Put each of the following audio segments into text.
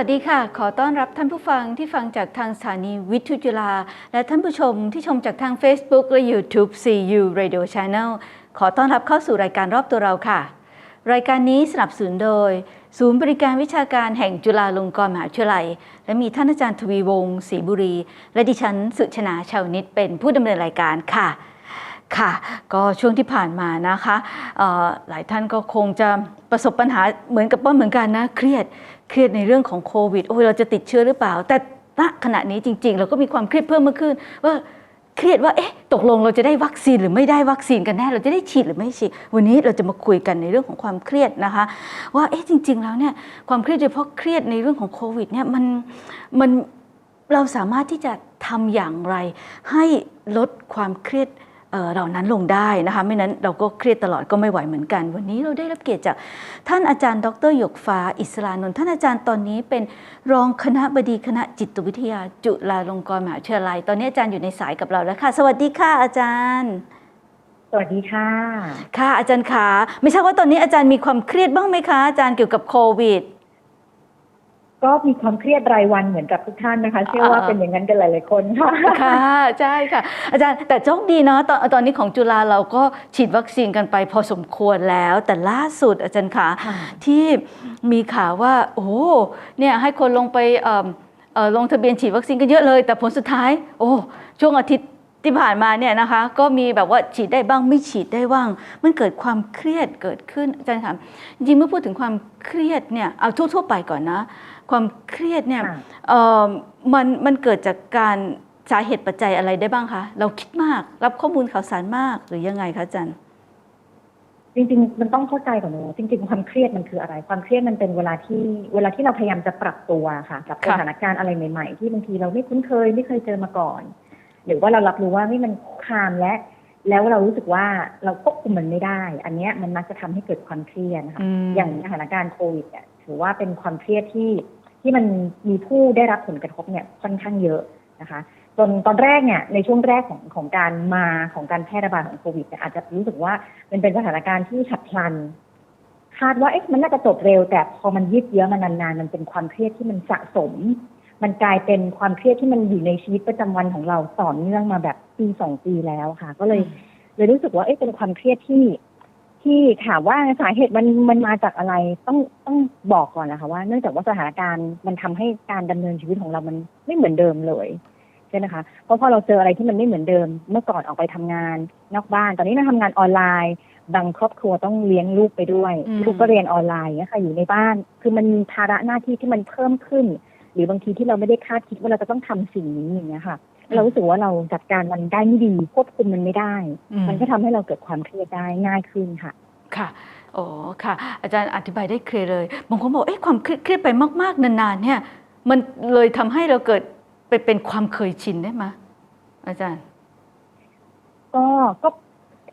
วัสดีค่ะ ขอต้อนรับท่านผู้ฟังที่ฟังจากทางสถานีวิทยุจุฬาและท่านผู้ชมที่ชมจากทาง Facebook และ YouTube CU Radio Channel ขอต้อนรับเข้าสู่รายการรอบตัวเราค่ะ รายการนี้สนับสนุนโดย ศูนย์บริการวิชาการแห่งจุฬาลงกรณ์มหาวิทยาลัย และมีท่านอาจารย์ทวีวงศ์ศรีบุรี และดิฉันสุชนาชาวนิตเป็นผู้ดำเนินรายการค่ะค่ะ ก็ช่วงที่ผ่านมานะคะ หลายท่านก็คงจะประสบปัญหาเหมือนกับป้อนเหมือนกันนะ เครียด เครียดในเรื่องของโควิดโอ้ยเราจะติดเชื้อหรือเปล่า แต่ณขณะนี้จริง ๆ เราก็มีความเครียดเพิ่มมากขึ้น ว่าเครียดว่าเอ๊ะตกลงเราจะได้วัคซีนหรือไม่ได้วัคซีนกันแน่เราจะได้ฉีดหรือไม่ฉีดวันนี้เราจะมาคุยกันในเรื่องของความเครียดนะคะ ว่าเอ๊ะจริง ๆ แล้วเนี่ยความเครียดโดยเฉพาะเครียดในเรื่องของโควิดเนี่ยมันมันเราสามารถที่จะทำอย่างไรให้ลดความเครียด เหล่านั้นลงได้นะคะไม่นั้นเราก็เครียดตลอดก็ไม่ไหวเหมือนกัน วันนี้เราได้รับเกียรติจากท่านอาจารย์ ดรหยกฟ้าอิสลานนท์ท่านอาจารย์ตอนนี้เป็นรองคณะบดีคณะจิตวิทยาจุฬาลงกรณ์มหาวิทยาลัย ตอนนี้อาจารย์อยู่ในสายกับเราแล้วค่ะ สวัสดีค่ะอาจารย์สวัสดีค่ะ ค่ะอาจารย์คะไม่ทราบว่าตอนนี้อาจารย์มีความเครียดบ้างไหมคะอาจารย์เกี่ยวกับโควิด ก็มีความเครียดรายวันเหมือนกับทุกท่านนะคะ เชื่อว่าอ่าเป็นอย่างนั้นกันหลาย ๆ คนค่ะค่ะใช่ค่ะ อาจารย์แต่โชคดีเนาะตอนตอนนี้ของจุฬาเราก็ฉีดวัคซีนกันไปพอสมควรแล้ว แต่ล่าสุดอาจารย์ขาค่ะที่มีข่าวว่า โอ้โหเนี่ยให้คนลงไปเอิ่มเอ่อลงทะเบียนฉีดวัคซีนกันเยอะเลย แต่ผลสุดท้าย โอ้ช่วงอาทิตย์ ที่ผ่านมาเนี่ยนะคะก็มีแบบว่าฉีดได้บ้างไม่ฉีดได้บ้าง มันเกิดความเครียดเกิดขึ้นอาจารย์คะจริงๆเมื่อพูดถึงความเครียดเนี่ยเอาทั่วๆไปก่อนนะ ความเครียดเนี่ยค่ะเอ่อมันมันเกิดจากการสาเหตุปัจจัยอะไรได้บ้างคะเราคิดมากรับข้อมูลข่าวสารมากหรือยังไงคะอาจารย์จริงๆ มันต้องเข้าใจก่อนนะจริง ๆ ความเครียดมันคืออะไร ความเครียดมันเป็นเวลาที่เวลาที่เราพยายามจะปรับตัวค่ะ กับค่ะสถานการณ์อะไรใหม่ ๆ ที่บางทีเราไม่คุ้นเคยไม่เคยเจอมาก่อน หรือว่าเรารับรู้ว่าไม่มันคุกคามและ แล้วเรารู้สึกว่าเราควบคุมมันไม่ได้ อันเนี้ยมันมักจะทำให้เกิดความเครียดนะคะมอย่างสถานการณ์โควิดเนี่ยถือว่าเป็นความเครียดที่ที่มันมีผู้ได้รับผลกระทบเนี่ยค่อนข้างเยอะนะคะจนตอนแรกเนี่ยในช่วงแรกของของการมาของการแพร่ระบาดของโควิดเนี่ยอาจจะรู้สึกว่ามันเป็นสถานการณ์ที่ฉับพลัน คาดว่าเอ๊ะมันน่าจะจบเร็ว แต่พอมันยืดเยื้อมานานๆมันเป็นความเครียดที่มันสะสม มันกลายเป็นความเครียดที่มันอยู่ในชีวิตประจำวันของเราต่อเนื่องมาแบบปีสองปีแล้วค่ะ ก็เลยเลยรู้สึกว่าเอ๊ะเป็นความเครียดที่ ที่ถามว่าสาเหตุมันมันมาจากอะไรต้องต้องบอกก่อนนะคะว่าเนื่องจากว่าสถานการณ์มันทำให้การดำเนินชีวิตของเรามันไม่เหมือนเดิมเลยใช่ไหมคะเพราะพอเราเจออะไรที่มันไม่เหมือนเดิม เมื่อก่อนออกไปทำงานนอกบ้าน ตอนนี้เราทำงานออนไลน์ บางครอบครัวต้องเลี้ยงลูกไปด้วยอืมลูกก็เรียนออนไลน์เนี่ยค่ะอยู่ในบ้าน คือมันมีภาระหน้าที่ที่มันเพิ่มขึ้นห รือบางทีที่เราไม่ได้คาดคิดว่าเราจะต้องทำสิ่งนี้อย่างเงี้ยค่ะเรารู้สึกว่าเราจัดการมันได้ไม่ดีควบคุมมันไม่ได้อืมันก็ทำให้เราเกิดความเครียดได้ง่ายขึ้นค่ะ ค่ะอ๋อค่ะ อาจารย์อธิบายได้เคลียร์เลยบางคนบอกเอ๊ะความเครียดเครียดไปมาก ๆ นานๆเนี่ย มันเลยทำให้เราเกิดไปเป็นความเคยชินได้ไหมอาจารย์ ก็ก็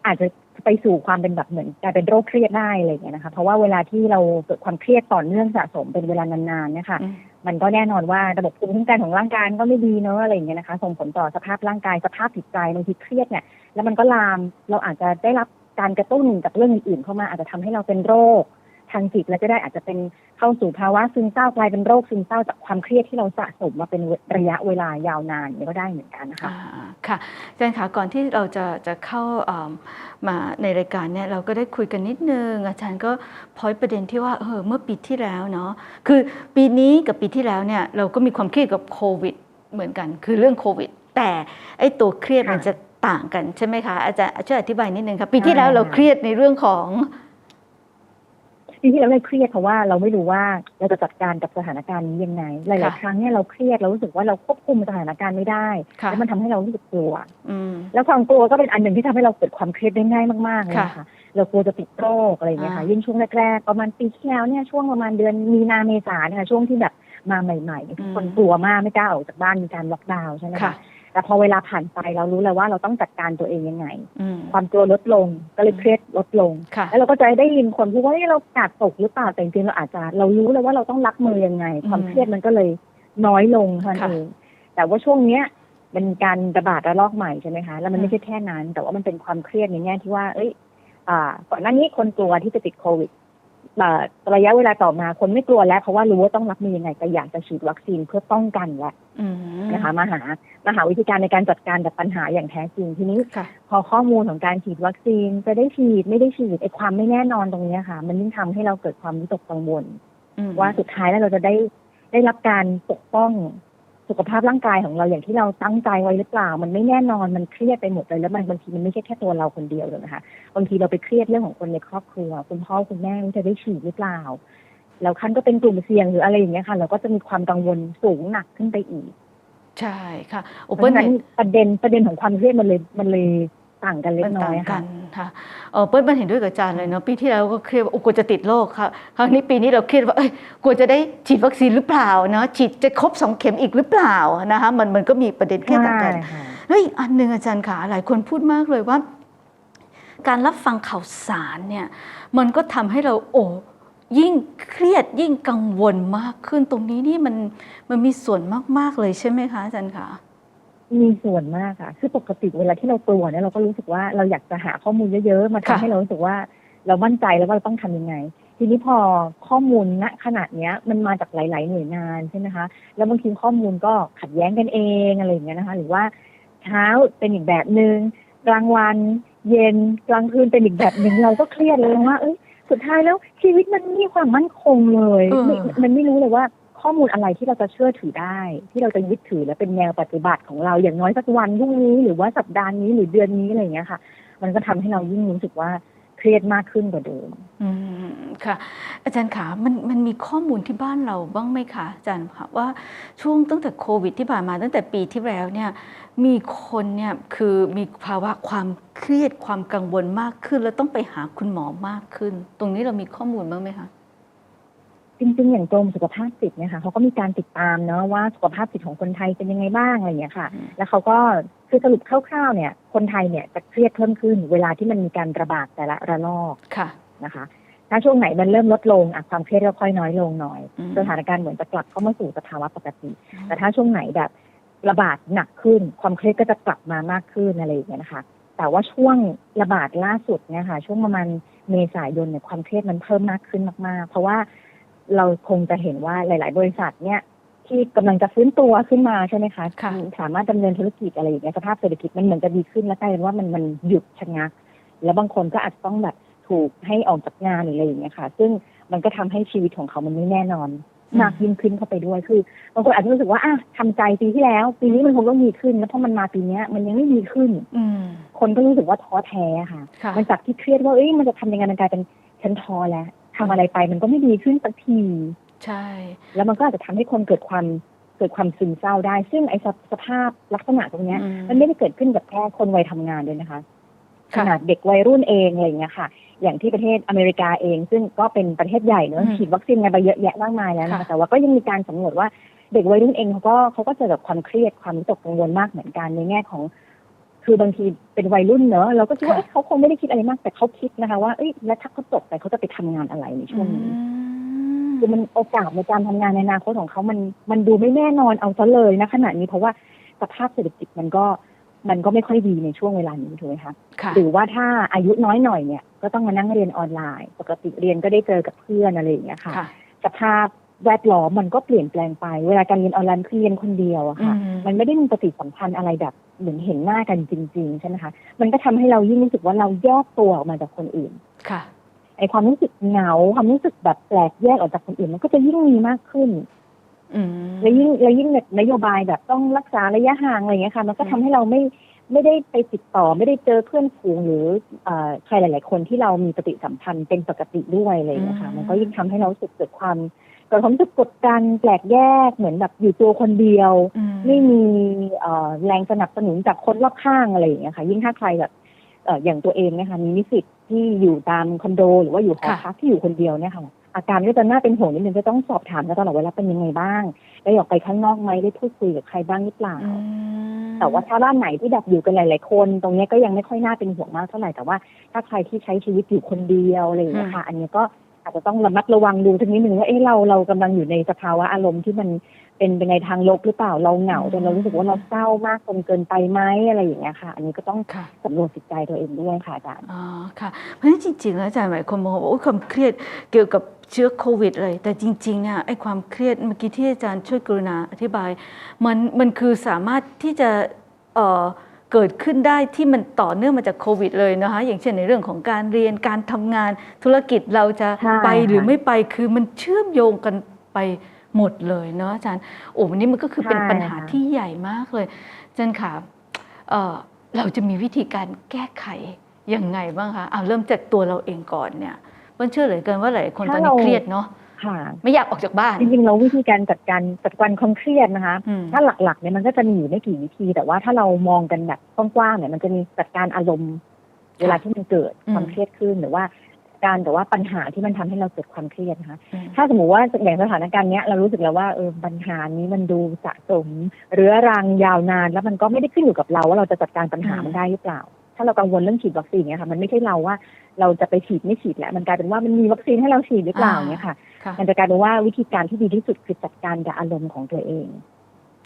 อาจจะไปสู่ความเป็นแบบเหมือนกลายเป็นโรคเครียดได้อะไรอย่างเงี้ยนะคะ เพราะว่าเวลาที่เราเกิดความเครียดต่อเนื่องสะสมเป็นเวลานานๆเนี่ยค่ะอื มันก็แน่นอนว่าระบบภูมิคุ้มกันของร่างกายก็ไม่ดีเนอะอะไรอย่างเงี้ยนะคะส่งผลต่อสภาพร่างกายสภาพจิตใจบางทีเครียดเนี่ยแล้วมันก็ลามเราอาจจะได้รับการกระตุ้นจากเรื่องอื่นๆเข้ามาอาจจะทำให้เราเป็นโรคทางจิตแล้วก็ได้อาจจะเป็นเข้าสู่ภาวะซึมเศร้ากลายเป็นโรคซึมเศร้าจากความเครียดที่เราสะสมมาเป็นระยะเวลายาวนานนี่ก็ได้เหมือนกันนะคะ ค่ะอาจารย์คะก่อนที่เราจะจะเข้ามาในรายการเนี่ยเราก็ได้คุยกันนิดนึง อาจารย์ก็พอยประเด็นที่ว่าเออเมื่อปีที่แล้วเนาะคือปีนี้กับปีที่แล้วเนี่ยเราก็มีความเครียดกับโควิดเหมือนกัน คือเรื่องโควิด แต่ไอ้ตัวเครียดมันจะต่างกันใช่ไหมคะอาจารย์ช่วยอธิบายนิดนึงค่ะปีที่แล้วเราเครียดในเรื่องของ ที่ที่เราได้เครียดเพราะว่าเราไม่รู้ว่าเราจะจัดการกับสถานการณ์นี้ยังไง หลายค่ะๆครั้งเนี่ยเราเครียดเรารู้สึกว่าเราควบคุมสถานการณ์ไม่ได้ค่ะแล้วมันทำให้เรารู้สึกกลัวอืมแล้วความกลัวก็เป็นอันหนึ่งที่ทำให้เราเกิดความเครียดได้ง่ายมากๆเลยค่ะนะคะเรากลัวจะติดโรคอะไรอย่างเงี้ยค่ะอ่ายิ่ยิ่งช่วงแรกๆประมาณปีที่แล้วเนี่ยช่วงประมาณเดือนมีนาเมษาเนี่ยค่ะช่วงที่แบบมาใหม่ๆเนี่ยทุกคนกลัวมากไม่กล้าออกจากบ้านมีการล็อกดาวน์ใช่ไหมค่ะคะ แต่พอเวลาผ่านไปเรารู้แล้วว่าเราต้องจัดการตัวเองยังไงอืมความกลัวลดลงก็เลยเครียดลดลงค่ะแล้วเราก็จะได้ยินคนพูดว่าเฮ้ยเรากาดตกหรือเปล่าแต่จริงๆเราอาจจะเรารู้แล้วว่าเราต้องรับมือยังไงอืมความเครียดมันก็เลยน้อยลงเท่านั้นค่ะเองแต่ว่าช่วงเนี้ยเป็นการระบาดระลอกใหม่ใช่ไหมคะ แล้วมันอืมไม่ใช่แค่นั้น แต่ว่ามันเป็นความเครียดในแง่ที่ว่า เอ้ย อ่า ก่อนหน้านี้คนกลัวที่จะติดโควิดเอ่อ ระยะเวลาต่อมาคนไม่กลัวแล้ว เพราะว่ารู้ว่าต้องรับมือยังไงแต่อยากจะฉีดวัคซีนเพื่อป้องกันแล้วอืมนะคะมาหามาหาวิธีการในการจัดการกับปัญหาอย่างแท้จริงทีนี้ค่ะพอข้อมูลของการฉีดวัคซีนจะได้ฉีดไม่ได้ฉีดไอ้ความไม่แน่นอนตรงเนี้ยค่ะ มันยิ่งทำให้เราเกิดความวิตกกังวลอืมว่าสุดท้ายแล้วเราจะได้ได้รับการปกป้อง สุขภาพร่างกายของเราอย่างที่เราตั้งใจไว้หรือเปล่า มันไม่แน่นอนมันเครียดไปหมดเลยแล้วมันบางทีมันไม่ใช่แค่ตัวเราคนเดียวเลยนะคะบางทีเราไปเครียดเรื่องของคนในครอบครัว คุณพ่อคุณแม่ว่าจะได้ฉีดหรือเปล่าแล้วคันก็เป็นกลุ่มเสี่ยงหรืออะไรอย่างเงี้ยค่ะเราก็จะมีความกังวลสูงหนักขึ้นไปอีก ใช่ค่ะโอเพเปิ้ราะลฉะนั้นเห็นประเด็นประเด็นของความเครียดมันเลยมันเลย ต่างกันเล็กมันน้อต่างยกัค่ะนค่ะเออเปิ้ลมันเห็นด้วยกับอาจารย์เลยเนาะปีที่แล้วก็เครียดว่าโอ้กลัวจะติดโรคค่ะคราวนี้ปีนี้เราเครียดว่าเอ้ยกลัวจะได้ฉีดวัคซีนหรือเปล่าเนาะฉีดจะครบสองเข็มอีกหรือเปล่านะคะมันมันก็มีประเด็นเครียดต่างกันใช่ค่ะแล้วอีกอันหนึ่งอาจารย์ขาหลายคนพูดมากเลยว่า การรับฟังข่าวสารเนี่ยมันก็ทำให้เราโอ้ยิ่งเครียดยิ่งกังวลมากขึ้นตรงนี้นี่มันมันมีส่วนมาก ๆ เลยใช่ไหมคะอาจารย์คะ มีส่วนมากค่ะ คือปกติเวลาที่เรากลัวเนี่ยเราก็รู้สึกว่าเราอยากจะหาข้อมูลเยอะๆ มาทำให้เรารู้สึกว่าเรามั่นใจแล้วว่าเราต้องทำยังไง ทีนี้พอข้อมูลณขนาดเนี้ย มันมาจากหลาย ๆ หน่วยงานใช่ไหมคะ แล้วบางทีข้อมูลก็ขัดแย้งกันเองอะไรอย่างเงี้ยนะคะ หรือว่าเช้าเป็นอีกแบบหนึ่งกลางวันเย็นกลางคืนเป็นอีกแบบหนึ่งเราก็เครียดเลยว่าเอ้ยสุดท้ายแล้วชีวิตมันไม่มีความมั่นคงเลยไม่มันไม่รู้เลยว่า ข้อมูลอะไรที่เราจะเชื่อถือได้ ที่เราจะยึดถือและเป็นแนวปฏิบัติของเราอย่างน้อยสักวันพรุ่งนี้หรือว่าสัปดาห์นี้หรือเดือนนี้อะไรอย่างเงี้ยค่ะ มันก็ทำให้เรายิ่งรู้สึกว่าเครียดมากขึ้นกว่าเดิมอืมค่ะ อาจารย์ขามันมันมีข้อมูลที่บ้านเราบ้างไหมคะอาจารย์คะว่าช่วงตั้งแต่โควิดที่ผ่านมาตั้งแต่ปีที่แล้วเนี่ยมีคนเนี่ยคือมีภาวะความเครียดความกังวลมากขึ้น แล้วต้องไปหาคุณหมอมากขึ้น ตรงนี้เรามีข้อมูลบ้างไหมคะ จริงๆ อย่างกรมสุขภาพจิตเนี่ยค่ะเขาก็มีการติดตามเนาะว่าสุขภาพจิตของคนไทยเป็นยังไงบ้างอะไรอย่างเงี้ยค่ะอืมแล้วเขาก็คือสรุปคร่าวๆเนี่ย คนไทยเนี่ยจะเครียดเพิ่มขึ้น เวลาที่มันมีการระบาดแต่ละระลอกค่ะนะคะ ถ้าช่วงไหนมันเริ่มลดลงอะความเครียดก็ค่อยน้อยลงหน่อยอืมสถานการณ์เหมือนจะกลับเข้ามาสู่สภาวะปกติ แต่ถ้าช่วงไหนแบบระบาดหนักขึ้น ความเครียดก็จะกลับมามากขึ้นอะไรอย่างเงี้ยนะคะ แต่ว่าช่วงระบาดล่าสุดเนี่ยค่ะ ช่วงประมาณเมษายนเนี่ยความเครียดมันเพิ่มมากขึ้นมากๆ เพราะว่า เราคงจะเห็นว่าหลาย ๆ บริษัทเนี่ยที่กำลังจะฟื้นตัวขึ้นมาใช่ไหมคะค่ะสามารถดำเนินธุรกิจอะไรอย่างเงี้ยสภาพเศรษฐกิจมันเหมือนจะดีขึ้นแล้วกลายเป็นว่ามันมันหยุดชะงัก แล้วบางคนก็อาจจะต้องแบบถูกให้ออกจากงานหรืออะไรอย่างเงี้ยค่ะ ซึ่งมันก็ทำให้ชีวิตของเขามันไม่แน่นอนมากยิ่งขึ้นเข้าไปด้วยคือบางคนอาจจะรู้สึกว่าอะทำใจปีที่แล้ว ปีนี้มันคงต้องดีขึ้นแล้วพอมันมาปีเนี้ย มันยังไม่ดีขึ้น อืมคนก็รู้สึกว่าท้อแท้ค่ะค่ะ มันจากที่เครียดว่าเอ้ยมันจะทำยังไงมันกลายเป็นฉันท้อแล้ว ทำอะไรไปมันก็ไม่ดีขึ้นสักที ใช่ แล้วมันก็อาจจะทำให้คนเกิดความเกิดความซึมเศร้าได้ ซึ่งไอ้สภสภาพลักษณะตรงเนี้ยอืมมันไม่ได้เกิดขึ้นกับแค่คนวัยทำงานด้วยนะคะขค่ะนาดเด็กวัยรุ่นเองอะไรอย่างเงี้ยค่ะ อย่างที่ประเทศอเมริกาเอง ซึ่งก็เป็นประเทศใหญ่เนอะอืมฉีดวัคซีนกันไปเยอะแยะมากมายแล้วนะคะค่ะแต่ว่าก็ยังมีการสำรวจว่าเด็กวัยรุ่นเองเขาก็เขาก็เจอกับความเครียดความวิตกกังวลมากเหมือนกันในแง่ของ คือบางทีเป็นวัยรุ่นเนอะเราก็คิดว่าเอ้ยเขาคงไม่ได้คิดอะไรมากแต่เขาคิดนะคะว่าเอ้ยแล้วถ้าเขาจบไปเขาจะไปทำงานอะไรในช่วงนี้อืมคือมันโอกาสในการทำงานในอนาคตของเขามันมันดูไม่แน่นอนเอาซะเลยนะขณะนี้เพราะว่าสภาพเศรษฐกิจมันก็มันก็ไม่ค่อยดีในช่วงเวลานี้ถูกไหมคะค่ะหรือว่าถ้าอายุน้อยหน่อยเนี่ย ก็ต้องมานั่งเรียนออนไลน์ ปกติเรียนก็ได้เจอกับเพื่อนอะไรอย่างเงี้ยค่ะค่ะสภาพแวดล้อมมันก็เปลี่ยนแปลงไป เวลาการเรียนออนไลน์คือเรียนคนเดียวอะค่ะอืมมันไม่ได้มีปฏิสัมพันธ์อะไรแบบ เหมือนเห็นหน้ากันจริง ๆ ใช่ไหมคะ มันก็ทำให้เรายิ่งรู้สึกว่าเราแยกตัวออกมาจากคนอื่น ค่ะ ไอความรู้สึกเหงาความรู้สึกแบบแปลกแยกออกจากคนอื่น มันก็จะยิ่งมีมากขึ้นอืมและยิ่งและยิ่งแบบนโยบายแบบต้องรักษาระยะห่างอะไรอย่างเงี้ยค่ะ มันก็ทำให้เราไม่ไม่ได้ไปติดต่อไม่ได้เจอเพื่อนฝูงหรือเอ่อใครหลาย ๆ คนที่เรามีปฏิสัมพันธ์เป็นปกติด้วยอะไรอย่างเงี้ยค่ะอืมมันก็ยิ่งทำให้เรารู้สึกเกิดความ เกิดความรู้สึกกดดันแปลกแยกเหมือนแบบอยู่ตัวคนเดียวอืมไม่มีเอ่อแรงสนับสนุนจากคนรอบข้างอะไรอย่างเงี้ยค่ะ ยิ่งถ้าใครแบบเอ่ออย่างตัวเองเนะคะมีนิสิตที่อยู่ตามคอนโด หรือว่าอยู่หอค่ะพักที่อยู่คนเดียวเนี่ยค่ะอาการก็จะน่าเป็นห่วงนิดนึงจะต้องสอบถามกันตลอดเวลาเป็นยังไงบ้าง ได้ออกไปข้างนอกไหมได้พูดคุยกับใครบ้างหรือเปล่าอืมแต่ว่าถ้าบ้านไหนที่แบบอยู่กันหลาย ๆ คน ตรงเนี้ยก็ยังไม่ค่อยน่าเป็นห่วงมากเท่าไหร่แต่ว่าถ้าใครที่ใช้ชีวิตอยู่คนเดียวอะไรอย่างเงี้ยค่ะ อันเนี้ยก็ อาจจะต้องระมัดระวังดูทักนิดนึงว่าเอ๊ะเราเรากำลังอยู่ในสภาวะอารมณ์ที่มันเป็นไปในทางลบหรือเปล่าเราเหงาจนเรารู้สึกว่าเราเศร้ามากจนเกินไปไหมอะไรอย่างเงี้ยค่ะ อันนี้ก็ต้องค่ะสำรวจจิตใจตัวเองด้วยค่ะอาจารย์อ๋อค่ะ เพราะฉะนั้นจริงๆแล้วอาจารย์หมายความว่าโอ้ยความเครียดเกี่ยวกับเชื้อโควิดเลย แต่จริงๆเนี่ยไอ้ความเครียดเมื่อกี้ที่อาจารย์ช่วยกรุณาอธิบาย มันมันคือสามารถที่จะเอ่อ เกิดขึ้นได้ที่มันต่อเนื่องมาจากโควิดเลยนะคะอย่างเช่นในเรื่องของการเรียนการทำงานธุรกิจเราจะใช่ไปหรือค่ะไม่ไปคือมันเชื่อมโยงกันไปหมดเลยเนาะอาจารย์โอ้วันนี้มันก็คือเป็นใช่ปัญหาค่ะที่ใหญ่มากเลยอาจารย์ค่ะเอ่อเราจะมีวิธีการแก้ไขยังไงบ้างคะเอาเริ่มจากตัวเราเองก่อนเนี่ยเปิ้ลเชื่อเหลือเกินว่าหลายคนตอนนี้เครียดเนาะ ค่ะ ไม่อยากออกจากบ้าน จริงๆเราวิธีการจัดการจัดการความเครียดนะคะ อืม ถ้าหลักๆเนี่ยมันก็จะมีอยู่ไม่กี่วิธี แต่ว่าถ้าเรามองกันแบบกว้างๆเนี่ยมันจะมีจัดการอารมณ์ เวลาที่มันเกิดอืม ความเครียดขึ้นหรือว่า การแต่ว่าปัญหาที่มันทำให้เราเกิดความเครียดนะคะอืมถ้าสมมติว่าอย่างสถานการณ์เนี้ยเรารู้สึกแล้วว่าเออปัญหานี้มันดูสะสมเรื้อรังยาวนาน แล้วมันก็ไม่ได้ขึ้นอยู่กับเราว่าเราจะจัดการปัญหามันได้หรือเปล่า ถ้าเรากังวลเรื่องฉีดวัคซีนเนี่ยค่ะมันไม่ใช่เราว่าเราจะไปฉีดไม่ฉีดแหละมันกลายเป็นว่ามันมีวัคซีนให้เราฉีดหรือเปล่าเนี่ยค่ะค่ะ มันจะกลายเป็นว่าวิธีการที่ดีที่สุดคือจัดการกับอารมณ์ของตัวเอง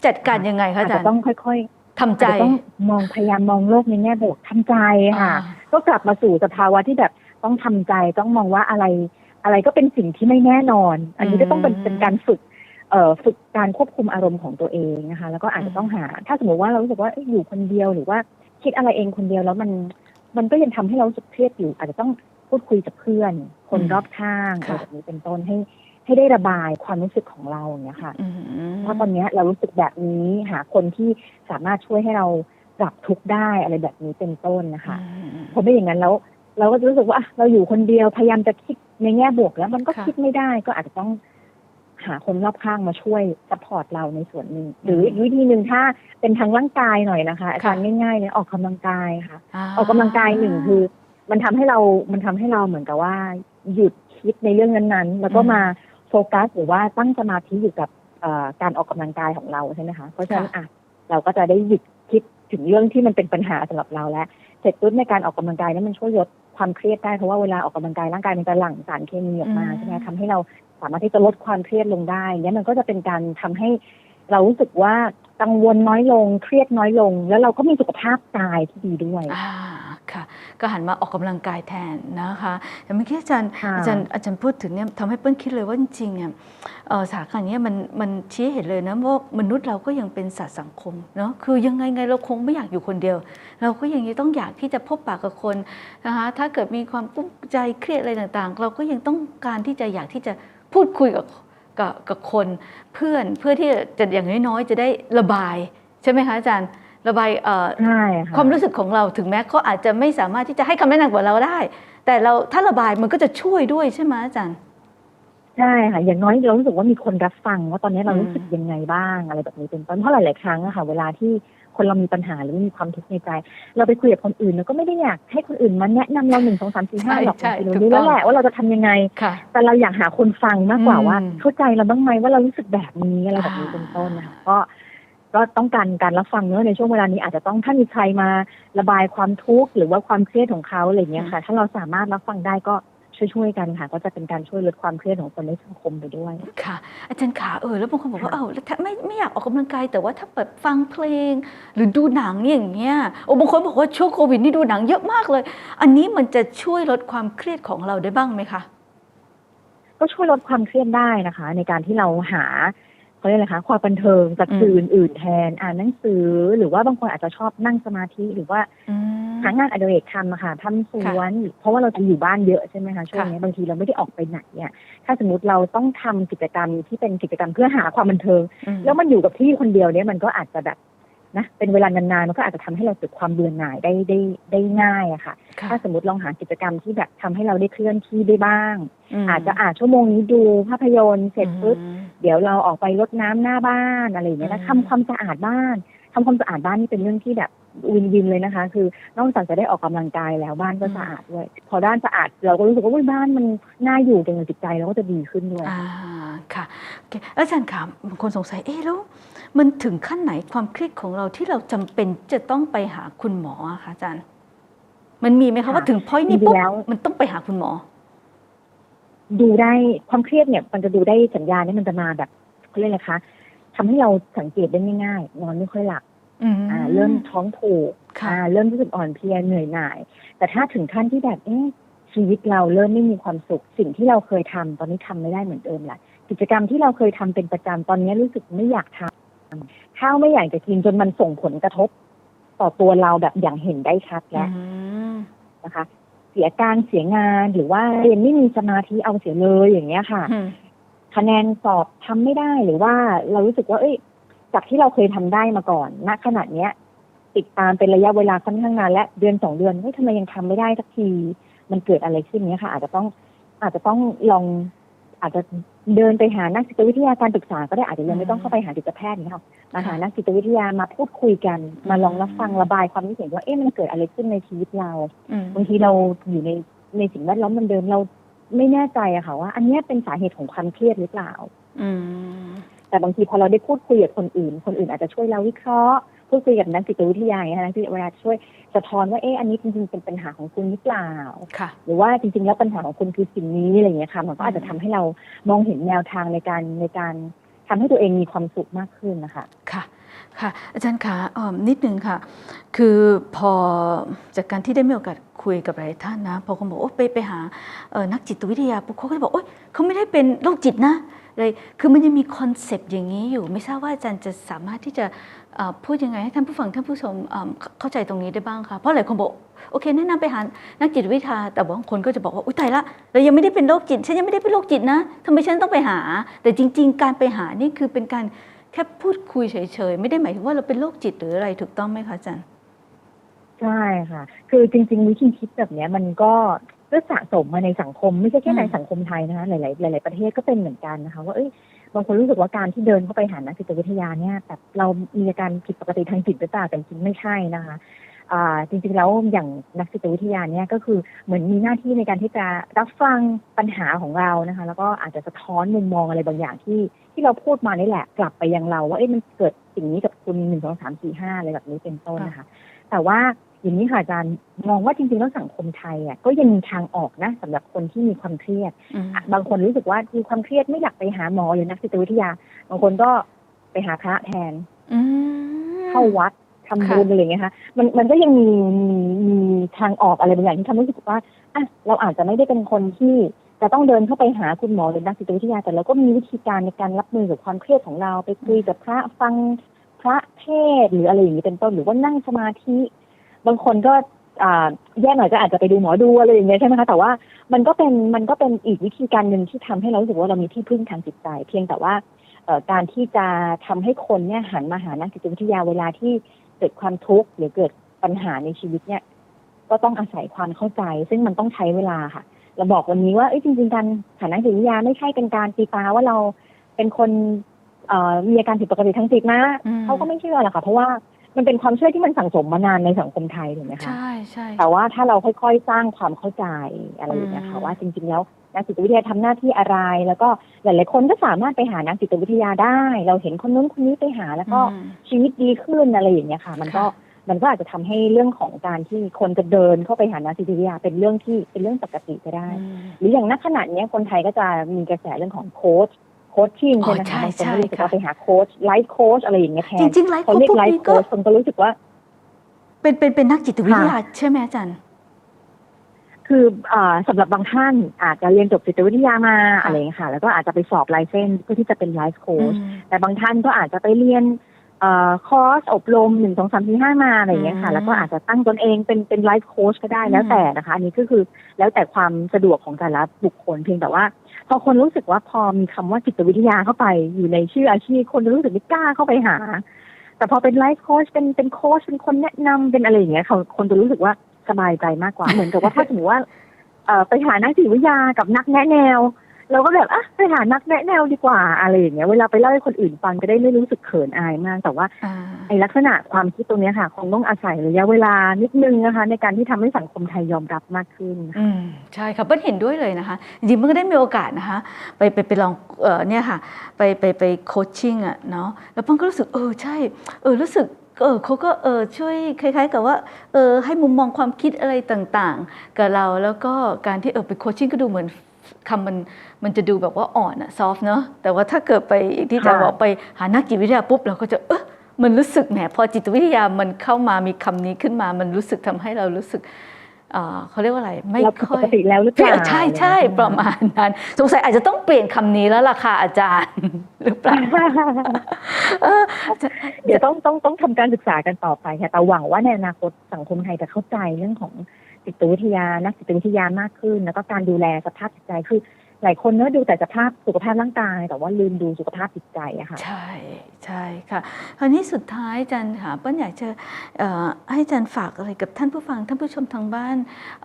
จัดการยังไงคะอาจอาจารจะย์ต้องค่อยๆทำใจอาจจะต้องมองพยายามมองโลกในแง่บวกทำใจค่ะอ่าก็กลับมาสู่สภาวะที่แบบต้องทำใจต้องมองว่าอะไรอะไรก็เป็นสิ่งที่ไม่แน่นอน อันนี้ก็ต้องเป็นเป็นการฝึกเอ่อฝึกการควบคุมอารมณ์ของตัวเองนะคะ แล้วก็อาจจะต้องหา ถ้าสมมติว่าเรารู้สึกว่าเอ้ยอยู่คนเดียวหรือว่าคิดอะไรเองคนเดียวแล้วมันมันก็ยังทำให้เรารู้สึกเครียดอยู่ อาจจะต้อง พูดคุยกับเพื่อน คนอืมรอบข้างอะไรค่ะแบบนี้เป็นต้นให้ให้ได้ระบายความรู้สึกของเราอย่างเงี้ยค่ะอืมถ้าตอนเนี้ยเรารู้สึกแบบนี้หาคนที่สามารถช่วยให้เราปรับทุกข์ได้อะไรแบบนี้เป็นต้นนะคะอืมพอไม่อย่างนั้นแล้ว เราก็จะรู้สึกว่าอะเราอยู่คนเดียวพยายามจะคิดในแง่บวกแล้วมันก็ค่ะคิดไม่ได้ ก็อาจจะต้องหาคนรอบข้างมาช่วยซัพพอร์ตเราในส่วนหนึ่งหรืออีกวิธีหนึ่งถ้าเป็นทางร่างกายหน่อยนะคะอาจารย์ง่ายๆเนี่ยออกกำลังกายค่ะ ออกกำลังกายหนึ่งคือ มันทำให้เรา มันทำให้เราเหมือนกับว่า หยุดคิดในเรื่องนั้นๆ แล้วก็อืมมาโฟกัสหรือว่าตั้งสมาธิอยู่กับเอ่อการออกกำลังกายของเราใช่ไหมคะ เพราะฉะนั้นค่ะอะเราก็จะได้หยุดคิดถึงเรื่องที่มันเป็นปัญหาสำหรับเราแล้ว เสร็จปุ๊บในการออกกำลังกายนั้นมันช่วยลดความเครียดได้เพราะว่าเวลาออกกำลังกายร่างกายมันจะหลั่งสารเคมีออกมาอืมใช่ไหมทำให้เราสามารถที่จะลดความเครียดลงได้เนี่ยมันก็จะเป็นการทำให้เรารู้สึกว่า กังวลน้อยลง เครียดน้อยลง แล้วเราก็มีสุขภาพกายที่ดีด้วยอ่าค่ะ ก็หันมาออกกำลังกายแทนนะคะแต่เมื่อกี้อาจารย์ค่ะอาจารย์อาจารย์พูดถึงเนี่ยทำให้เปิ้ลคิดเลยว่าจริงๆเนี่ยเอ่อสถานการณ์เนี้ยมันมันชี้ให้เห็นเลยนะว่ามนุษย์เราก็ยังเป็นสัตว์สังคมเนาะคือยังไงไงเราคงไม่อยากอยู่คนเดียว เราก็ยังต้องอยากที่จะพบปะกับคนนะคะถ้าเกิดมีความกุ้มใจเครียดอะไรต่างๆ เราก็ยังต้องการที่จะอยากที่จะพูดคุยกับ กับกับคนเพื่อนเพื่อที่จะอย่างน้อยๆจะได้ระบายใช่ไหมคะอาจารย์ระบายเอ่อใช่ค่ะความรู้สึกของเราถึงแม้เขาอาจจะไม่สามารถที่จะให้คำแนะนำกับเราได้ แต่เราถ้าระบายมันก็จะช่วยด้วยใช่ไหมอาจารย์ใช่ค่ะอย่างน้อยเรารู้สึกว่ามีคนรับฟังว่าตอนนี้เราอืมรู้สึกยังไงบ้างอะไรแบบนี้เป็นต้นเพราะหลายๆครั้งอะค่ะ เวลาที่ คนเรามีปัญหาหรือมีความทุกข์ในใจ เราไปคุยกับคนอื่นเราก็ไม่ได้อยากให้คนอื่นมาแนะนำเราหนึ่งสองสามสี่ห้าหรอกใช่เราถูกรู้ต้แล้องวแหละว่าเราจะทำยังไงค่ะแต่เราอยากหาคนฟังมากกว่าอืมว่า เข้าใจเราบ้างไหมว่าเรารู้สึกแบบนี้อะไรแบบนี้เป็นต้นนะคะก็ก็ต้องการการรับฟังเนอะในช่วงเวลานี้อาจจะต้องถ้ามีใครมาระบายความทุกข์หรือว่าความเครียดของเขาอะไรอย่างเงี้ยค่ะ ถ้าเราสามารถรับฟังได้ก็ ช่วยๆกันค่ะ ก็จะเป็นการช่วยลดความเครียดของคนในสังคมไปด้วย ค่ะ อาจารย์ขาเออแล้วบางคนบอกว่าค่ะเออแล้วถ้าไม่ไม่อยากออกกำลังกายแต่ว่าถ้าแบบฟังเพลง หรือดูหนังอย่างเงี้ยโอ้บางคนบอกว่าช่วงโควิดนี่ดูหนังเยอะมากเลย อันนี้มันจะช่วยลดความเครียดของเราได้บ้างไหมคะก็ช่วยลดความเครียดได้นะคะ ในการที่เราหา เขาเรียกอะไรคะความบันเทิงจากอืมสื่ออื่นๆแทน อ่านหนังสือ หรือว่าบางคนอาจจะชอบนั่งสมาธิหรือว่าอืมหางานอดิเรกทำอะค่ะทำสวน เพราะว่าเราจะอยู่บ้านเยอะใช่ไหมคะช่วงค่ะนี้บางทีเราไม่ได้ออกไปไหนเนี่ยถ้าสมมติเราต้องทำกิจกรรมที่เป็นกิจกรรมเพื่อหาความบันเทิงอืมแล้วมันอยู่กับที่คนเดียวเนี่ยมันก็อาจจะแบบ นะเป็นเวลานานๆมันก็อาจจะทำให้เราเกิดความเบื่อหน่ายได้ได้ได้ง่ายอะค่ะค่ะถ้าสมมติลองหากิจกรรมที่แบบทำให้เราได้เคลื่อนที่ได้บ้างมอาจจะอ่านชั่วโมงนี้ดูภาพยนตร์เสร็จปุ๊บอืมเดี๋ยวเราออกไปรดน้ำหน้าบ้านอะไรอย่างเงี้ยนะอืมทำความสะอาดบ้านทำความสะอาดบ้านนี่เป็นเรื่องที่แบบวินวินเลยนะคะ คือนอกจากจะได้ออกกำลังกายแล้วบ้านก็สะอาดด้วย พอด้านสะอาดเราก็รู้สึกว่าอุ๊ยบ้านมันน่าอยู่จังเลยจิตใจเราก็จะดีขึ้นด้วยอ่าค่ะโอเคแล้วอาจารย์ค่ะบางคนสงสัยเอ๊ะแล้ว มันถึงขั้นไหนความเครียดของเราที่เราจำเป็นจะต้องไปหาคุณหมออะคะอาจารย์ มันมีไหมคะค่ะว่าถึงพอยนี้จริงๆปุ๊บแล้วมันต้องไปหาคุณหมอ ดูได้ความเครียดเนี่ย มันจะดูได้สัญญาณนี่มันจะมาแบบเขาเรียกอะไรคะทำให้เราสังเกตได้ง่ายๆนอนไม่ค่อยหลับอืมอ่า เริ่มท้องผูกค่ะอ่า เริ่มรู้สึกอ่อนเพลียเหนื่อยหน่าย แต่ถ้าถึงขั้นที่แบบเอ๊ะชีวิตเราเริ่มไม่มีความสุข สิ่งที่เราเคยทำตอนนี้ทำไม่ได้เหมือนเดิมละกิจกรรมที่เราเคยทำเป็นประจำตอนนี้รู้สึกไม่อยากทำ ข้าวไม่อยากจะกินจนมันส่งผลกระทบ ต่อตัวเราแบบอย่างเห็นได้ชัดแล้วอืมนะคะ เสียการเสียงานหรือว่าเรียนไม่มีสมาธิเอาเสียเลยอย่างเงี้ยค่ะอืมคะแนนสอบทำไม่ได้หรือว่าเรารู้สึกว่า เอ้ย จากที่เราเคยทำได้มาก่อนณขณะเนี้ย ติดตามเป็นระยะเวลาค่อนข้างนานและเดือนสองเดือนเฮ้ยทำไมยังทำไม่ได้สักที มันเกิดอะไรขึ้นเนี้ยค่ะ อาจจะต้องอาจจะต้องลอง อาจจะเดินไปหานักจิตวิทยาการปรึกษาก็ได้อาจจะยังไม่ต้องเข้าไปหาจิตแพทย์นี่ค่ะมาหานักจิตวิทยามาพูดคุยกัน มาลองรับฟังระบายความคิดเห็นว่าเอ๊ะมันเกิดอะไรขึ้นในชีวิตเราอืมบางทีเราอยู่ในในสิ่งแวดล้อมเดิมๆเราไม่แน่ใจอะค่ะว่า อันเนี้ยเป็นสาเหตุของความเครียดหรือเปล่าอืมแต่บางทีพอเราได้พูดคุยกับคนอื่น คนอื่นอาจจะช่วยเราวิเคราะห์ พูดคุยกับนักจิตวิทยาอย่างเงี้ยนะที่เวลาช่วยสะท้อนว่าเอ๊ะอันนี้จริงๆเป็นปัญหาของคุณหรือเปล่าค่ะหรือว่าจริงๆแล้วปัญหาของคุณคือสิ่งนี้อะไรอย่างเงี้ยค่ะมันก็อาจจะทำให้เรามองเห็นแนวทางในการในการทำให้ตัวเองมีความสุขมากขึ้นนะคะค่ะค่ะอาจารย์คะเอิ่มนิดนึงค่ะ คือพอจากการที่ได้มีโอกาสคุยกับหลายท่านนะ พอคนบอกโอ้ไปไปหาเอ่อนักจิตวิทยาปุ๊บเขาก็จะบอกโอ๊ยเขาไม่ได้เป็นโรคจิตนะ เลยคือมันยังมีคอนเซปต์อย่างนี้อยู่ ไม่ทราบว่าอาจารย์จะสามารถที่จะพูดยังไงให้ท่านผู้ฟังท่านผู้ชมเข้าใจตรงนี้ได้บ้างคะเพราะหลายคนบอกโอเคแนะนำไปหานักจิตวิทยาแต่บางคนก็จะบอกว่าอุ้ยตายละเรายังไม่ได้เป็นโรคจิต ฉันยังไม่ได้เป็นโรคจิตนะทำไมฉันต้องไปหา แต่จริง ๆ การไปหานี่คือเป็นการแค่พูดคุยเฉยๆ ไม่ได้หมายถึงว่าเราเป็นโรคจิตหรืออะไรถูกต้องไหมคะอาจารย์ใช่ค่ะ คือจริง ๆ วิธีคิดแบบนี้มันก็ ก็สะสมมาในสังคมไม่ใช่แค่อืมในสังคมไทยนะคะหลาย ๆ หลาย ๆ ประเทศก็เป็นเหมือนกันนะคะว่าเอ้ยบางคนรู้สึกว่าการที่เดินเข้าไปหานักจิตวิทยาเนี่ยแบบเรามีอาการผิดปกติทางจิตหรือเปล่าแต่จริงๆไม่ใช่นะคะอ่าจริงๆแล้วอย่างนักจิตวิทยาเนี่ยก็คือเหมือนมีหน้าที่ในการที่จะรับฟังปัญหาของเรานะคะ แล้วก็อาจจะสะท้อนมุมมองอะไรบางอย่างที่ที่เราพูดมานี่แหละ กลับไปยังเราว่าเอ้ยมันเกิดสิ่งนี้กับคุณหนึ่งสองสามสี่ห้าอะไรแบบนี้เป็นต้นนะคะ แต่ว่า อย่างนี้ค่ะอาจารย์มองว่าจริงๆแล้วสังคมไทยอะก็ยังมีทางออกนะสำหรับคนที่มีความเครียดอืมอะบางคนรู้สึกว่ามีความเครียดไม่อยากไปหาหมอหรือนักจิตวิทยา บางคนก็ไปหาพระแทนอืมเข้าวัดทำค่ะบุญอะไรอย่างเงี้ยค่ะมันมันก็ยังมีมีมีทางออกอะไรบางอย่างที่ทำให้รู้สึกว่าอะเราอาจจะไม่ได้เป็นคนที่จะต้องเดินเข้าไปหาคุณหมอหรือนักจิตวิทยา แต่เราก็มีวิธีการในการรับมือกับความเครียดของเราไปคุยกับพระฟังพระเทศน์หรืออะไรอย่างนี้เป็นต้นหรือว่านั่งสมาธิ บางคนก็อ่าแย่หน่อยก็อาจจะไปดูหมอดูอะไรอย่างเงี้ยใช่ไหมคะแต่ว่ามันก็เป็นมันก็เป็นอีกวิธีการหนึ่งที่ทำให้เรารู้สึกว่าเรามีที่พึ่งทางจิตใจ เพียงแต่ว่าเอ่อการที่จะทำให้คนเนี่ยหันมาหานักจิตวิทยาเวลาที่เกิดความทุกข์หรือเกิดปัญหาในชีวิตเนี่ย ก็ต้องอาศัยความเข้าใจ ซึ่งมันต้องใช้เวลาค่ะ เราบอกวันนี้ว่าเอ้ยจริงๆการหานักจิตวิทยาไม่ใช่เป็นการตีตาว่าเราเป็นคนเอ่อมีอาการผิดปกติทางจิตนะอืมเขาก็ไม่เชื่อหรอกค่ะ เพราะว่า มันเป็นความเชื่อที่มันสั่งสมมานานในสังคมไทยถูกไหมคะใช่ใช่แต่ว่าถ้าเราค่อยๆสร้างความเข้าใจอะไรอย่างเงี้ยค่ะอืมว่าจริงๆแล้วนักจิตวิทยาทำหน้าที่อะไร แล้วก็หลายๆคนก็สามารถไปหานักจิตวิทยาได้ เราเห็นคนนู้นคนนี้ไปหา แล้วก็อืมชีวิตดีขึ้นอะไรอย่างเงี้ยค่ะ มันก็ค่ะมันก็อาจจะทำให้เรื่องของการที่คนจะเดินเข้าไปหานักจิตวิทยาเป็นเรื่องที่เป็นเรื่องปกติก็ได้อืมหรืออย่างนักขณะเนี้ยคนไทยก็จะมีกระแสเรื่องของโค้ช โค้ชชิ่งอ๋อใช่ไหมใช่คะบางคนก็รู้สึกใช่ค่ะว่าไปหาโค้ชไลฟ์โค้ชอะไรอย่างเงี้ยแทจนริงๆไลฟ์เขาโค้ชเรียพกวกไลนี้ฟ์ก็โค้ชคนก็รู้สึกว่า เป็นเป็นเป็นนักจิตวิทยาใช่ไหมอาจารย์คืออ่าสำหรับบางท่านอาจจะเรียนจบจิตวิทยามาค่ะอะไรอย่างเงี้ยค่ะ แล้วก็อาจจะไปสอบไลเซนส์เพื่อที่จะเป็นไลฟ์โค้ชอืมแต่บางท่านก็อาจจะไปเรียนเอ่อคอร์สอบรมหนึ่งสองสามสี่ห้ามาอะไรอย่างเงี้ยค่ะอืมแล้วก็อาจจะตั้งตนเองเป็นเป็นไลฟ์โค้ชก็ได้อืมแล้วแต่นะคะ อันนี้ก็คือแล้วแต่ความสะดวกของแต่ละบุคคลเพียงแต่ว่า พอคนรู้สึกว่าพอมีคำว่าจิตวิทยาเข้าไปอยู่ในชื่ออาชีพคนจะรู้สึกไม่กล้าเข้าไปหา แต่พอเป็นไลฟ์โค้ชเป็นเป็นโค้ชเป็นคนแนะนำเป็นอะไรอย่างเงี้ยเขาคนจะรู้สึกว่าสบายใจมากกว่าเหมือนกับว่าถ้าสมมติว่าไปหานักจิตวิทยากับนักแนะแนว เราก็แบบอะไปหานักแนะแนวดีกว่าอะไรอย่างเงี้ยเวลาไปเล่าให้คนอื่นฟังจะได้ไม่รู้สึกเขินอายมาก แต่ว่าอ่าไอลักษณะความคิดตรงเนี้ยค่ะ คงต้องอาศัยระยะเวลานิดนึงนะคะ ในการที่ทำให้สังคมไทยยอมรับมากขึ้นอืมใช่ค่ะเปิ้ลเห็นด้วยเลยนะคะจริงๆมันก็ได้มีโอกาสนะคะ ไปไปไปลองเออเนี่ยค่ะ ไปไปไปโคชชิ่งอะเนาะแล้วเปิ้ลก็รู้สึกเออใช่เออรู้สึกเออเขาก็เออช่วยคล้าย ๆ กับว่าเออให้มุมมองความคิดอะไรต่างๆ กับเราแล้วก็การที่เออไปโคชชิ่งก็ดูเหมือน คำมันมันจะดูแบบว่าอ่อนอะซอฟเนอะแต่ว่าถ้าเกิดไปอย่างที่จะค่ะบอกไปหานักจิตวิทยาปุ๊บเราก็จะเออมันรู้สึกแหมพอจิตวิทยามันเข้ามามีคำนี้ขึ้นมา มันรู้สึกทำให้เรารู้สึกเอ่อเขาเรียกว่าอะไร ไม่เราผิดค่ปอยกติแล้วหรือเปล่าใช่ใช่ประมาณนั้น สงสัยอาจจะต้องเปลี่ยนคำนี้แล้วล่ะค่ะอาจารย์หรือเปล่าเออเดี๋ยวต้องต้องต้องทำการศึกษากันต่อไปค่ะแต่หวังว่าในอนาคตสังคมไทยจะเข้าใจเรื่องของ จิตวิทยา นักจิตวิทยามากขึ้น แล้วก็การดูแลสภาพจิตใจคือหลายคนเนอะดูแต่สภาพสุขภาพร่างกาย แต่ว่าลืมดูสุขภาพจิตใจอะค่ะ ใช่ใช่ค่ะคราวนี้สุดท้ายอาจารย์ค่ะเปิ้ลอยากจะเอ่อให้อาจารย์ฝากอะไรกับท่านผู้ฟังท่านผู้ชมทางบ้าน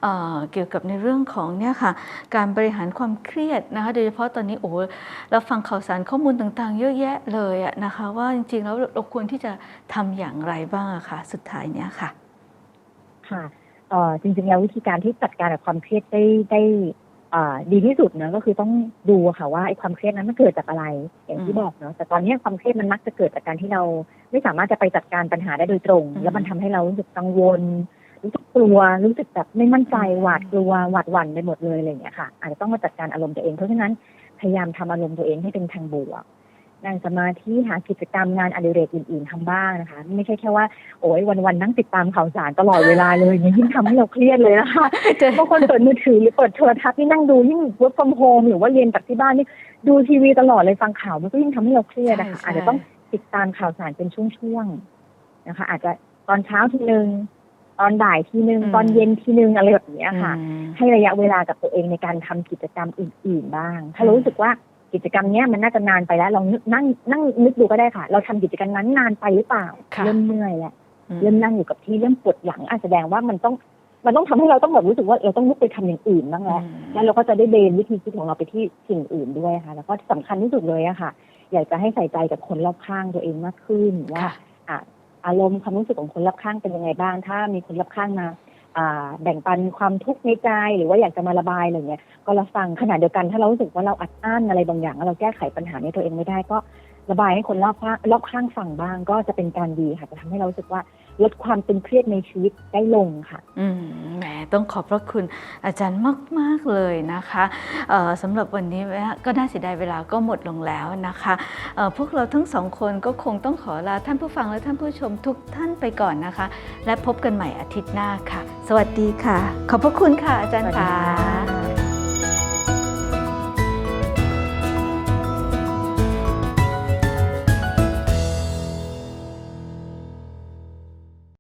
เอ่อเกี่ยวกับในเรื่องของเนี่ยค่ะ การบริหารความเครียดนะคะ โดยเฉพาะตอนนี้โอ้โหเราฟังข่าวสารข้อมูลต่างๆ เยอะแยะเลยอะนะคะ ว่าจริงๆแล้วเราควรที่จะทำอย่างไรบ้างอะค่ะ สุดท้ายเนี่ยค่ะ ค่ะ เอ่อจริงๆแล้ววิธีการที่จัดการกับความเครียดได้ได้อ่าดีที่สุดเนอะก็คือต้องดูอะค่ะว่าไอ้ความเครียดนั้นมันเกิดจากอะไร อย่างที่อืมบอกเนาะแต่ตอนนี้ความเครียดมันมักจะเกิดจากการที่เรา ไม่สามารถจะไปจัดการปัญหาได้โดยตรงอืมแล้วมันทำให้เรารู้สึกกังวล รู้สึกกลัวรู้สึกแบบไม่มั่นใจอืมหวาดกลัวหวาดหวั่นไปหมดเลยอะไรอย่างเงี้ยค่ะอาจจะต้องมาจัดการอารมณ์ตัวเองเพราะฉะนั้นพยายามทำอารมณ์ตัวเองให้เป็นทางบวก นั่งสมาธิหากิจกรรมงานอดิเรกอื่น ๆทำบ้างนะคะ ไม่ใช่แค่ว่าโอ้ยวันๆนั่งติดตามข่าวสารตลอดเวลาเลยเนี่ยยิ่งทำให้เราเครียดเลยนะคะเจอบางคนเปิดมือถือหรือเปิดโทรทัศน์นี่นั่งดูยิ่ง work from home หรือว่าเรียนจากที่บ้านนี่ดูทีวีตลอดเลยฟังข่าวมันก็ยิ่งทำให้เราเครียดนะคะใช่อาจจะต้องติดตามข่าวสารเป็นช่วงๆนะคะ อาจจะตอนเช้าทีนึงตอนบ่ายทีนึงตอนเย็นทีนึงอะไรแบบเนี้ยค่ะอืมให้ระยะเวลากับตัวเองในการทำกิจกรรมอื่น ๆ บ้าง ถ้าเรารู้สึกว่า กิจกรรมเนี้ยมันน่าจะนานไปแล้วลองนึกนั่งนั่งนึกดูก็ได้ค่ะ เราทำกิจกรรมนั้นนานไปหรือเปล่าค่ะเริ่มเมื่อยแล้วอืมเริ่มนั่งอยู่กับที่เริ่มปวดหลังอาจแสดงว่ามันต้องมันต้องทำให้เราต้องแบบรู้สึกว่าเราต้องลุกไปทำอย่างอื่นบ้างแล้วแล้วเราก็จะได้เบนวิธีคิดของเราไปที่สิ่งอื่นด้วยค่ะ แล้วก็ที่สำคัญที่สุดเลยอะค่ะ อยากจะให้ใส่ใจกับคนรอบข้างตัวเองมากขึ้นว่าค่ะอะอารมณ์ความรู้สึกของคนรอบข้างเป็นยังไงบ้าง ถ้ามีคนรอบข้างมาอ่า แบ่งปันความทุกข์ในใจหรือว่าอยากจะมาระบายอะไรเงี้ยก็รับฟังขณะเดียวกันถ้าเรารู้สึกว่าเราอัดอั้นอะไรบางอย่างเราแก้ไขปัญหาในตัวเองไม่ได้ก็ระบายให้คนรอบข้างรอบข้างฟังบ้าง ก็จะเป็นการดีค่ะจะทำให้เรารู้สึกว่า ลดความตึงเครียดในชีวิตได้ลงค่ะ อืมแหมต้องขอบพระคุณอาจารย์มาก ๆ เลยนะคะเอ่อสำหรับวันนี้ก็น่าเสียดายเวลาก็หมดลงแล้วนะคะเอ่อพวกเราทั้งสองคนก็คงต้องขอลาท่านผู้ฟังและท่านผู้ชมทุกท่านไปก่อนนะคะ และพบกันใหม่อาทิตย์หน้าค่ะ สวัสดีค่ะ ขอบพระคุณค่ะอาจารย์สวัสดีค่ะค่ะ